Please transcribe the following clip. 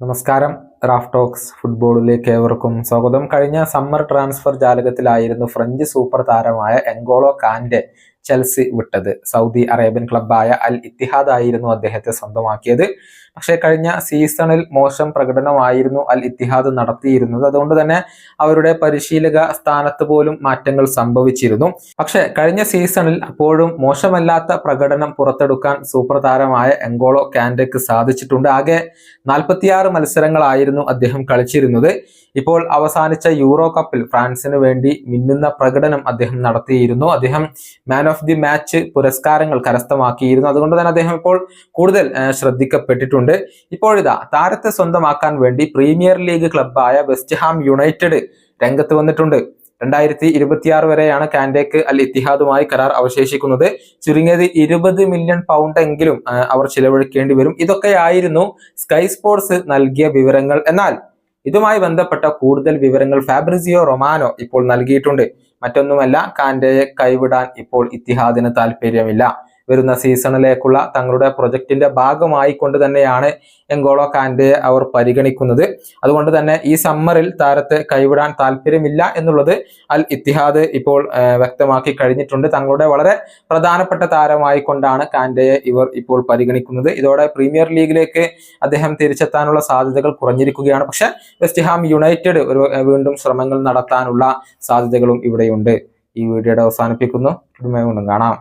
നമസ്കാരം. Raf talks ഫുട്ബോളിലേക്ക് ഏവർക്കും സ്വാഗതം. കഴിഞ്ഞ സമ്മർ ട്രാൻസ്ഫർ ജാലകത്തിലായിരുന്നു ഫ്രഞ്ച് സൂപ്പർ താരമായ എൻഗോളോ കാന്റെ ചെൽസി വിട്ടത്. സൗദി അറേബ്യൻ ക്ലബായ അൽ ഇത്തിഹാദ് ആയിരുന്നു അദ്ദേഹത്തെ സ്വന്തമാക്കിയത്. പക്ഷേ കഴിഞ്ഞ സീസണിൽ മോശം പ്രകടനമായിരുന്നു അൽ ഇത്തിഹാദ് നടത്തിയിരുന്നത്. അതുകൊണ്ട് തന്നെ അവരുടെ പരിശീലക സ്ഥാനത്ത് പോലും മാറ്റങ്ങൾ സംഭവിച്ചിരുന്നു. പക്ഷേ കഴിഞ്ഞ സീസണിൽ അപ്പോഴും മോശമല്ലാത്ത പ്രകടനം പുറത്തെടുക്കാൻ സൂപ്പർ താരമായ എങ്കോളോ കാൻഡയ്ക്ക് സാധിച്ചിട്ടുണ്ട്. ആകെ നാൽപ്പത്തിയാറ് മത്സരങ്ങളായിരുന്നു അദ്ദേഹം കളിച്ചിരുന്നത്. ഇപ്പോൾ അവസാനിച്ച യൂറോ കപ്പിൽ ഫ്രാൻസിന് വേണ്ടി മിന്നുന്ന പ്രകടനം അദ്ദേഹം നടത്തിയിരുന്നു. അദ്ദേഹം മാൻ ഓഫ് ദി മാച്ച് പുരസ്കാരങ്ങൾ കരസ്ഥമാക്കിയിരുന്നു. അതുകൊണ്ട് തന്നെ അദ്ദേഹം ഇപ്പോൾ കൂടുതൽ ശ്രദ്ധിക്കപ്പെട്ടിട്ടുണ്ട്. ഇപ്പോഴിതാ താരത്തെ സ്വന്തമാക്കാൻ വേണ്ടി പ്രീമിയർ ലീഗ് ക്ലബ്ബായ വെസ്റ്റ് ഹാം യുണൈറ്റഡ് രംഗത്ത് വന്നിട്ടുണ്ട്. രണ്ടായിരത്തി ഇരുപത്തിയാറ് വരെയാണ് കാൻഡേക്ക് അൽ ഇത്തിഹാദുമായി കരാർ അവശേഷിക്കുന്നത്. ചുരുങ്ങിയത് ഇരുപത് മില്യൺ പൗണ്ട് എങ്കിലും അവർ ചിലവഴിക്കേണ്ടി വരും. ഇതൊക്കെയായിരുന്നു സ്കൈ സ്പോർട്സ് നൽകിയ വിവരങ്ങൾ. എന്നാൽ ഇതുമായി ബന്ധപ്പെട്ട കൂടുതൽ വിവരങ്ങൾ ഫാബ്രിസിയോ റൊമാനോ ഇപ്പോൾ നൽകിയിട്ടുണ്ട്. മറ്റൊന്നുമല്ല കാൻഡയെ കൈവിടാൻ ഇപ്പോൾ ഇത്തിഹാദിന് താല്പര്യമില്ല വരുന്ന സീസണിലേക്കുള്ള തങ്ങളുടെ പ്രൊജക്റ്റിന്റെ ഭാഗമായി കൊണ്ട് തന്നെയാണ് എങ്കോളോ കാൻഡയെ അവർ പരിഗണിക്കുന്നത്. അതുകൊണ്ട് തന്നെ ഈ സമ്മറിൽ താരത്തെ കൈവിടാൻ താല്പര്യമില്ല എന്നുള്ളത് അൽ ഇത്തിഹാദ് ഇപ്പോൾ വ്യക്തമാക്കി കഴിഞ്ഞിട്ടുണ്ട്. തങ്ങളുടെ വളരെ പ്രധാനപ്പെട്ട താരമായി കൊണ്ടാണ് കാൻഡയെ ഇവർ ഇപ്പോൾ പരിഗണിക്കുന്നത്. ഇതോടെ പ്രീമിയർ ലീഗിലേക്ക് അദ്ദേഹം തിരിച്ചെത്താനുള്ള സാധ്യതകൾ കുറഞ്ഞിരിക്കുകയാണ്. പക്ഷെ വെസ്റ്റ് ഹാം യുണൈറ്റഡ് ഒരു വീണ്ടും ശ്രമങ്ങൾ നടത്താനുള്ള സാധ്യതകളും ഇവിടെയുണ്ട്. ഈ വീഡിയോയുടെ അവസാനിപ്പിക്കുന്നു. കാണാം.